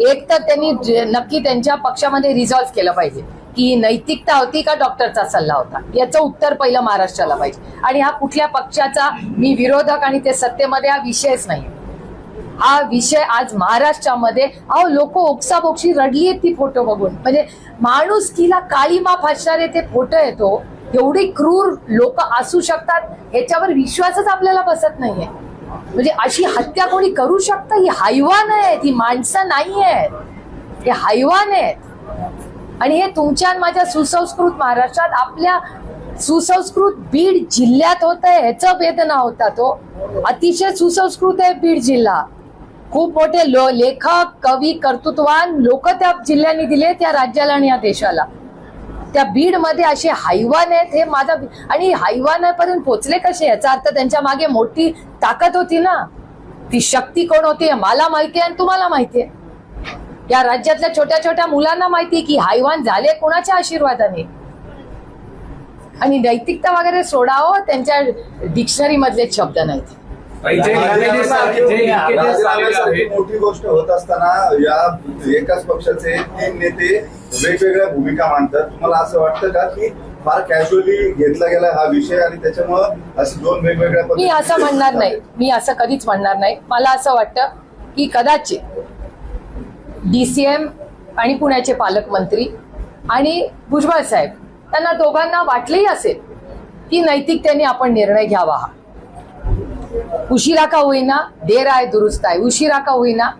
एक तर त्यांनी नक्की त्यांच्या पक्षामध्ये रिझॉल्व्ह केलं पाहिजे की नैतिकता होती का डॉक्टरचा सल्ला होता? याचं उत्तर पहिलं महाराष्ट्राला पाहिजे. आणि हा कुठल्या पक्षाचा? मी विरोधक आणि ते सत्तेमध्ये हा विषयच नाही. हा विषय आज महाराष्ट्रामध्ये अहो लोक ओक्साबोक्षी रडली आहेत ती फोटो बघून. म्हणजे माणूस किला काळीमा फासणारे ते फोटो येतो एवढी क्रूर लोक असू शकतात ह्याच्यावर विश्वासच आपल्याला बसत नाहीये. म्हणजे अशी हत्या कोणी करू शकतं? ही हैवान आहेत ही माणसं नाही आहेत. हे हैवान आहेत. आणि हे तुमच्या माझ्या सुसंस्कृत महाराष्ट्रात आपल्या सुसंस्कृत बीड जिल्ह्यात होत आहे ह्याचं वेदना होता तो. अतिशय सुसंस्कृत आहे बीड जिल्हा. खूप मोठे लो लेखक कवी कर्तृत्वान लोक त्या जिल्ह्यांनी दिले त्या राज्याला आणि या देशाला. त्या बीडमध्ये असे हायवान आहेत हे माझा आणि हायवानापर्यंत पोचले कसे? याचा अर्थ त्यांच्या मागे मोठी ताकद होती ना. ती शक्ती कोण होती मला माहिती आहे आणि तुम्हाला माहिती आहे. या राज्यातल्या छोट्या छोट्या मुलांना माहिती आहे की हायवान झाले कोणाच्या आशीर्वादाने? आणि नैतिकता वगैरे सोडावं त्यांच्या डिक्शनरी मधले शब्द नाहीत. मोठी गोष्ट होत असताना या एकाच पक्षाचे तीन नेते वेगवेगळ्या भूमिका मांडतात. तुम्हाला असं वाटतं का की फार कॅज्युअली घेतला गेला हा विषय आणि त्याच्यामुळं असे दोन वेगवेगळ्या मी असं म्हणणार नाही. मी असं कधीच म्हणणार नाही. मला असं वाटतं की कदाचित डीसीएम आणि पुण्याचे पालकमंत्री आणि भुजबळ साहेब त्यांना दोघांना वाटलंही असेल की नैतिकतेने आपण निर्णय घ्यावा हा. उशिरा का होईना? देर आहे दुरुस्त आहे. उशिरा का होईना?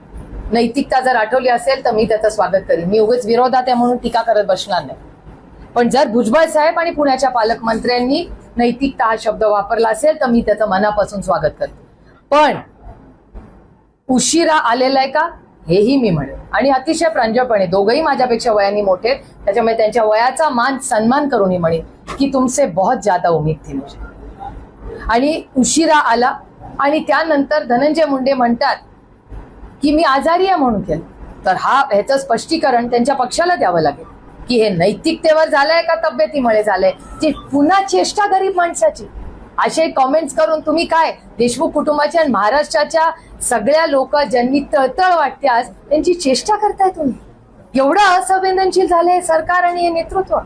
नैतिकता जर आठवली असेल तर मी त्याचं स्वागत करीन. मी उगाच विरोधात आहे म्हणून टीका करत बसणार नाही. पण जर भुजबळ साहेब आणि पुण्याच्या पालकमंत्र्यांनी नैतिकता हा शब्द वापरला असेल तर मी त्याचं मनापासून स्वागत करते. पण उशिरा आलेला आहे का? हेही मी म्हणेन. आणि अतिशय प्रांजळपणे दोघंही माझ्यापेक्षा वयाने मोठे आहेत. त्याच्यामुळे त्यांच्या वयाचा मान सन्मान करूनही म्हणेन की तुमचे बहुत ज्यादा उमेद थी मुझे. आणि उशिरा आला आणि त्यानंतर धनंजय मुंडे म्हणतात की मी आजारी आहे म्हणून केलं. तर हा ह्याचं स्पष्टीकरण त्यांच्या पक्षाला द्यावं लागेल. की हे नैतिकतेवर झालंय का तब्येतीमुळे झालंय? ची पुन्हा चेष्टा गरीब माणसाची. असे कॉमेंट्स करून तुम्ही काय? देशमुख कुटुंबाच्या आणि महाराष्ट्राच्या सगळ्या लोक ज्यांनी तळतळ वाटते आज त्यांची चेष्टा करताय तुम्ही. एवढं असंवेदनशील झालंय सरकार आणि हे नेतृत्व.